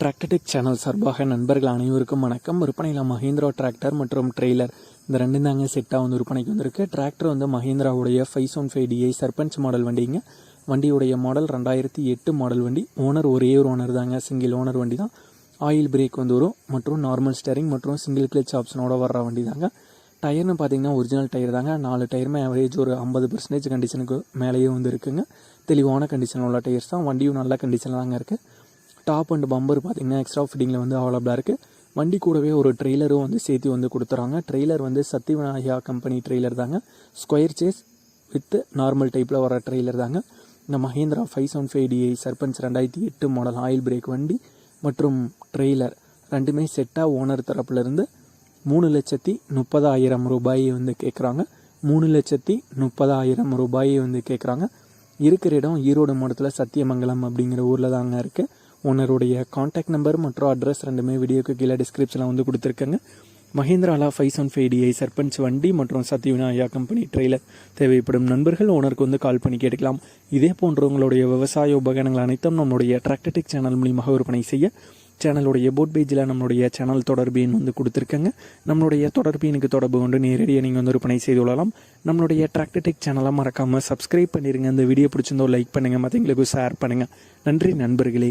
Tractor Tech channel சார்பாக நண்பர்கள் அனைவருக்கும் வணக்கம். விற்பனையில் மஹேந்திரா டிராக்டர் மற்றும் ட்ரெய்லர் இந்த ரெண்டும் தாங்க செட்டாக வந்து விற்பனைக்கு வந்திருக்கு. டிராக்டர் வந்து மஹேந்திராவுடைய five one five DI Sarpanch model வண்டிங்க. வண்டியுடைய மாடல் ரெண்டாயிரத்தி எட்டு மாடல் வண்டி. ஓனர் ஒரே ஒரு ஓனர் தாங்க. சிங்கிள் ஓனர் வண்டி தான். ஆயில் பிரேக் வந்து வரும். மற்றும் நார்மல் ஸ்டேரிங் மற்றும் சிங்கிள் கிளச் ஆப்ஷனோட வர்ற வண்டி தாங்க. டயர்னு பார்த்தீங்கன்னா ஒரிஜினல் டயர் தாங்க. நாலு டயருமே ஆவரேஜ் ஒரு ஐம்பது பர்சன்டேஜ் கண்டிஷனுக்கு மேலேயே வந்து இருக்குங்க. தெளிவான கண்டிஷன் உள்ள டயர்ஸ் தான். வண்டியும் நல்ல கண்டிஷனில் தாங்க இருக்குது டாப் அண்ட் பம்பர் பார்த்தீங்கன்னா எக்ஸ்ட்ரா ஃபிட்டிங்கில் வந்து அவைலபிளாக இருக்குது வண்டி கூடவே ஒரு ட்ரெய்லரும் வந்து சேர்த்து வந்து கொடுத்துறாங்க. ட்ரெய்லர் வந்து சத்யவிநாயகா விநாயகா கம்பெனி ட்ரெய்லர் தாங்க ஸ்கொயர் சேஸ் வித் நார்மல் டைப்பில் வர ட்ரெய்லர் தாங்க. இந்த Mahindra five seven five DI Sarpanch ரெண்டாயிரத்தி எட்டு மாடல் ஆயில் பிரேக் வண்டி மற்றும் ட்ரெய்லர் ரெண்டுமே செட்டாக ஓனர் தரப்புலேருந்து மூணு லட்சத்தி முப்பதாயிரம் ரூபாயை வந்து கேட்குறாங்க மூணு லட்சத்தி முப்பதாயிரம் ரூபாயை வந்து கேட்குறாங்க இருக்கிற இடம் ஈரோடு மாவட்டத்தில் சத்தியமங்கலம் அப்படிங்கிற ஊரில் தாங்க இருக்குது ஓனருடைய காண்டாக்ட் நம்பர் மற்றும் அட்ரஸ் ரெண்டுமே வீடியோக்கு கீழே டிஸ்கிரிப்ஷனில் வந்து கொடுத்துருக்கேங்க. மஹேந்திராலா five one five DI Sarpanch வண்டி மற்றும் சத்யவிநாயா கம்பெனி ட்ரெய்லர் தேவைப்படும் நண்பர்கள் ஓனருக்கு வந்து கால் பண்ணி கேட்கலாம் இதே போன்ற உங்களுடைய விவசாய உபகரணங்கள் அனைத்தும் நம்மளுடைய டிராக்டடிக் சேனல் மூலியமாக விற்பனை செய்ய சேனலுடைய போட் பேஜில் நம்மளுடைய சேனல் தொடர்பு எண் வந்து கொடுத்துருக்கங்க. நம்மளுடைய தொடர்பு எனக்கு தொடர்பு கொண்டு நேரடியாக நீங்கள் வந்து விற்பனை செய்து கொள்ளலாம். நம்மளுடைய டிராக்டடிக் சேனலாக மறக்காமல் சப்ஸ்கிரைப் பண்ணிடுங்க இந்த வீடியோ பிடிச்சிருந்தோ லைக் பண்ணுங்கள் மற்றவங்களுக்கு ஷேர் பண்ணுங்கள் நன்றி நண்பர்களே.